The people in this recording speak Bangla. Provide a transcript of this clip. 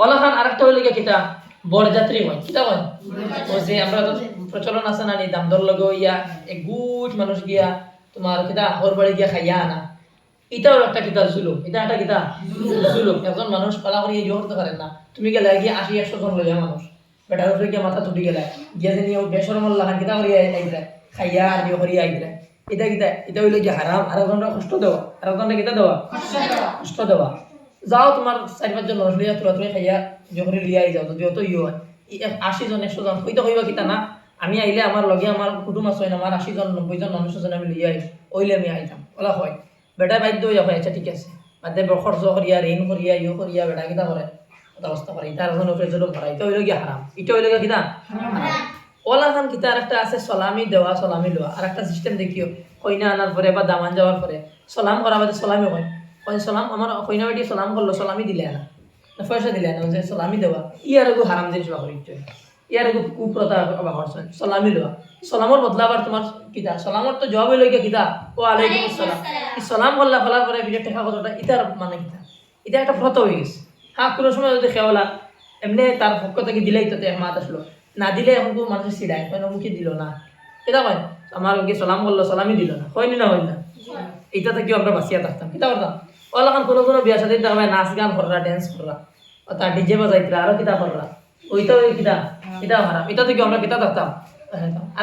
ওলা খান আরেকটা হইলে গিয়া কিতা? বরযাত্রী হয়। কিতা হয়? ও যে আমরা তো প্রচলন আছে না নি দামদর লগে ইয়া এক গুট মানুষ গিয়া তোমার কিতা ওর বাড়ি গিয়া খাইয়া আনা। এটাও একটা কিতা জুলুম। এটা একটা কিতা? জুলুম। একজন মানুষ পালা করে ইয়ে করতে পারে না। তুমি গেলে গিয়ে আশি একশো জন লইয়া মানুষ। বেটার উপরে গিয়া মাথা তুটি গেলে। গিয়া যে নিয়ে বেসরম লাগান কিতা করিয়া আইতরা খাইয়া আর নিয়ে করিয়া আইতরা এটা কিতা? এটা হইলে গিয়া হারাম। আর একজনটা কষ্ট দেওয়া। আর একজনটা কিতা দেওয়া। কষ্ট দেওয়া। যাও তোমার চারি পাঁচজন মানুষ লইয়া তোরা তুমি খাইয়া যখন লিয়া আই যাও যদি অত হয় আশি জন একশো জন হইতে হইবা কিতা না? আমি আইলে আমার লগে আমার কুটুম আছে আমার আশি জন নব্বই জন মানুষ আছে, আমি লিয়া আই ওইলে আমি আইতাম ওলা হয়। বেটা বাধ্য হইয়া হয় আচ্ছা ঠিক আছে। বাদে খরচ করিয়া ঋণ করিয়া ইয়ে করিয়া বেটা কিতা করে অবস্থা করে ইটার এখন উপরে জলম ভরা এটা হইলে গিয়া হারাম এটা গিয়া কিতা? ওলা খান কিতা আরেকটা আছে সলামি দেওয়া সলামি লওয়া আর একটা সিস্টেম দেখিও, কইনা আনার পরে বা দামান যাওয়ার পরে সলাম করা বাদে সলামি হয়। সলাম আমার কইনা বেটি সলাম করল সলামি দিলে না। পয়সা দিলে না যে সলামি দেওয়া ইয়ার এগু হারাম জিনিস বা করি ইয়ার এগু কুপ্রথা বা করছেন সলামি দেওয়া সলামর বদলা আবার তোমার কিতা। সলামর তো জবাব লইকে কিতা। ও আলাইকুম আসসালাম। সলাম করলা ফলার পরে ভিডিও টেকা কথাটা ইতার মানে কিতা। এটা একটা ব্রত হয়ে গেছে। হ্যাঁ কোনো সময় যদি খেওয়ালা এমনি তার পক্ষ থেকে দিলেই তো মাত আসলো না দিলে এখন তো মানুষ সিডায় হয় মুখে দিল না? এটা হয় আমার কি সালাম করল সালামই দিল না। হয়নি না হয়। না এটা থেকেও আমরা বাঁচিয়া থাকতাম। কিতা করতাম ওলাখান কোনো কোনো বিয়া সাথে আমার নাচ গান কররা ড্যান্স কররা ও তার ডিজে বাজাইতরা আরও কিতা কররা ওই কিতা কিতা হারাম এটা থেকে আমরা কিতা থাকতাম